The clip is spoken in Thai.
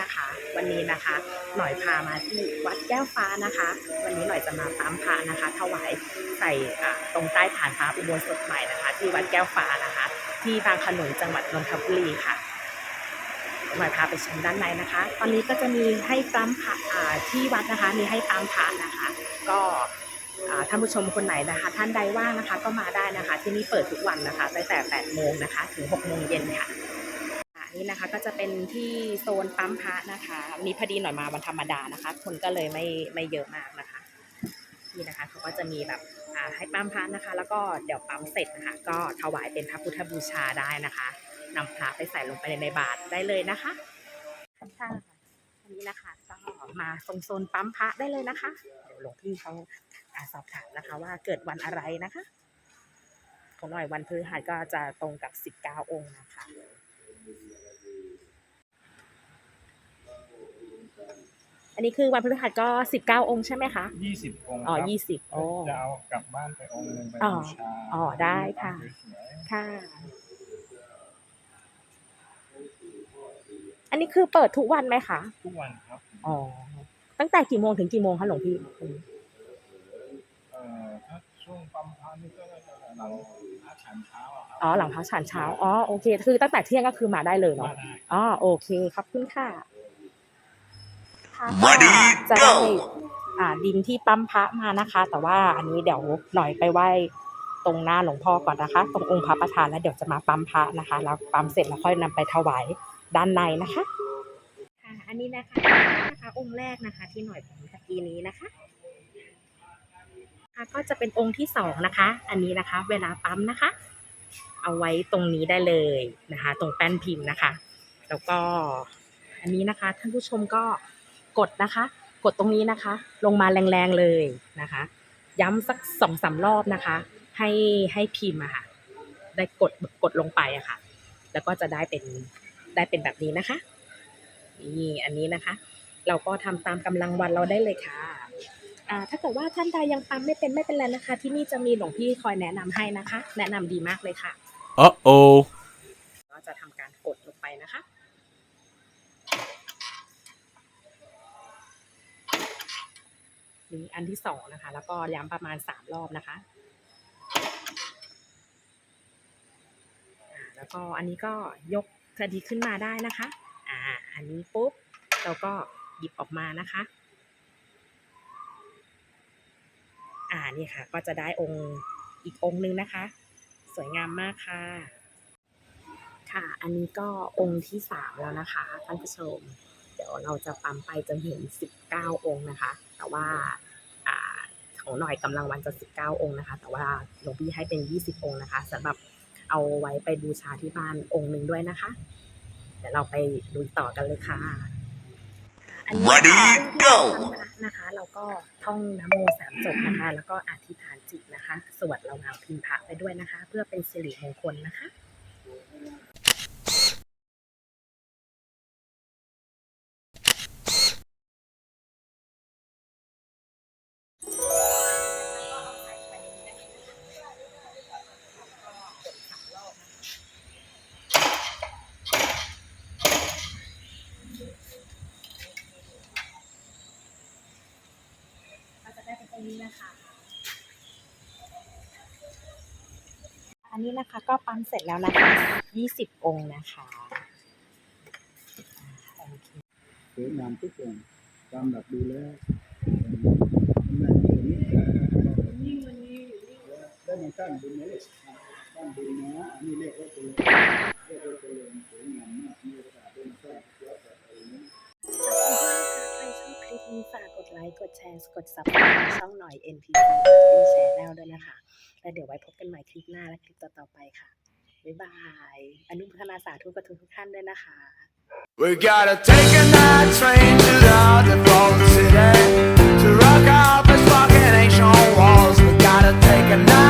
นะคะ วันนี้นะคะ หน่อยพามาที่วัดแก้วฟ้านะคะ วันนี้หน่อยจะมาปั๊มพระนะคะ ถวายใส่อ่าตรงใต้ฐานพระอุโบสถใหม่นะคะ ที่วัดแก้วฟ้านะคะ ที่บางขนุนจังหวัดนนทบุรีค่ะหน่อยพาไปชมด้านในนะคะ ตอนนี้ก็จะมีให้ปั๊มพระอ่าที่วัดนะคะ มีให้ปั๊มพระนะคะ ก็อ่าท่านผู้ชมคนไหนนะคะ ท่านใดว่างนะคะ ก็มาได้นะคะ ที่นี่เปิดทุกวันนะคะตั้งแต่ 8 โมงนะคะ ถึง 6 โมงเย็นค่ะ นี่นะคะ ก็จะเป็นที่โซนปั๊มพระนะคะมีพอดีหน่อยมาวันธรรมดานะคะ คนก็เลยไม่ไม่เยอะมากนะคะ นี่นะคะเขาก็จะมีแบบอ่าให้ปั๊มพระนะคะ แล้วก็เดี๋ยวปั๊มเสร็จนะคะ ก็ถวายเป็นพระพุทธบูชาได้นะคะนำพระไปใส่ลงไปในบาตรได้เลยนะคะค่ะอันนี้นะคะก็มาตรงโซนปั๊มพระได้เลยนะคะเดี๋ยวหลวงพี่เขาอาสอบถามนะคะ ว่าเกิดวันอะไรนะคะของหน่อยวันพฤหัสก็จะตรงกับ 19 องค์นะคะ อันนี้คือวันพฤหัสก็สิบเก้าองค์ใช่ไหมคะ ยี่สิบองค์อ๋อครับยี่สิบโอ้ จะเอากลับบ้านไปองค์หนึงไปอ๋อบูชาอ๋อได้ค่ะสวยค่ะ อันนี้คือเปิดทุกวันไหมคะๆทุกวันครับ อ๋อ ตั้งแต่กี่โมงถึงกี่โมงคะหลวงพี่เอ่อถ้าช่วงปั๊มพระนี่ก็จะหลังพระฉันเช้าอะครับอ๋อหลังพักฉันเช้าอ๋อโอเค คือตั้งแต่เที่ยงก็คือมาได้เลยมาเนาะได้ อ๋อโอเคขอบคุณค่ะค่ะ Ready, จะได้ go อ่าดินที่ปั๊มพระมานะคะ แต่ว่าอันนี้เดี๋ยวหน่อยไปไหว้ตรงหน้าหลวงพ่อก่อนนะคะ ตรงองค์พระประธานแล้วเดี๋ยวจะมาปั๊มพระนะคะ แล้วปั๊มเสร็จแล้วค่อยนำไปถวายด้านในนะคะ ค่ะอันนี้นะคะนะคะองค์แรกนะคะ ที่หน่อยผมตะกี้นี้นะคะค่ะ ก็จะเป็นองค์ที่สองนะคะ อันนี้นะคะ เวลาปั๊มนะคะ เอาไว้ตรงนี้ได้เลยนะคะ ตรงแป้นพิมพ์นะคะ แล้วก็อันนี้นะคะท่านผู้ชมก็กดนะคะ กดตรงนี้นะคะ ลงมาแรงๆเลยนะคะ ย้ำสักสองสามรอบนะคะ ให้ให้พิมพ์อะค่ะ ได้กดกดลงไปอะค่ะ แล้วก็จะได้เป็นได้เป็นแบบนี้นะคะนี่อันนี้นะคะ เราก็ทำตามกำลังวันเราได้เลยค่ะ ถ้าเกิดว่าท่านใดยังปั๊มไม่เป็นไม่เป็นไรนะคะ ที่นี่จะมีหลวงพี่คอยแนะนำให้นะคะ แนะนำดีมากเลยค่ะ Uh oh. ก็จะทำการกดลงไปนะคะนี่อันที่สองนะคะ แล้วก็ย้ำประมาณสามรอบนะคะอ่าแล้วก็อันนี้ก็ยกกระดิกขึ้นมาได้นะคะ อ่า อันนี้ปุ๊บเราก็หยิบออกมานะคะ อ่านี่ค่ะ ก็จะได้องค์อีกองค์นึงนะคะ สวยงามมากค่ะ ค่ะ อันนี้ก็องค์ที่สามแล้วนะคะท่านผู้ชม เดี๋ยวเราจะปั๊มไปจนถึงสิบเก้าองค์นะคะ แต่ว่าอ่าของหน่อยกำลังวันจะสิบเก้าองค์นะคะ แต่ว่าหลวงพี่ให้เป็นยี่สิบองค์นะคะสำหรับเอาไว้ไปบูชาที่บ้านองค์หนึ่งด้วยนะคะ เดี๋ยวเราไปดูต่อกันเลยค่ะอันนี้ Ready, ค่ะ go นะคะเรา ก็ท่องนโมสามจบนะคะ แล้วก็อธิษฐานจิตนะคะ สวดเราเอาพิมพ์พระไปด้วยนะคะ เพื่อเป็นสิริมงคลนะคะ นตรงนี้นะคะ อันนี้นะคะก็ปั๊มเสร็จแล้วนะคะ20องค์นะคะโอเค สวยงามทุกอย่างตามหลักดูแล้ ไลค์ กดแชร์ กดซับสไครต์ช่องหน่อย NPC เป็นแชร์แล้วด้วยนะคะ แล้วเดี๋ยวไว้พบกันใหม่คลิปหน้าและคลิปต่อๆไปค่ะ บ๊ายบาย อนุโมทนาสาธุกับทุกท่านด้วยนะคะ We gotta take a night train to the default city To rock up its fucking ancient walls We gotta take a night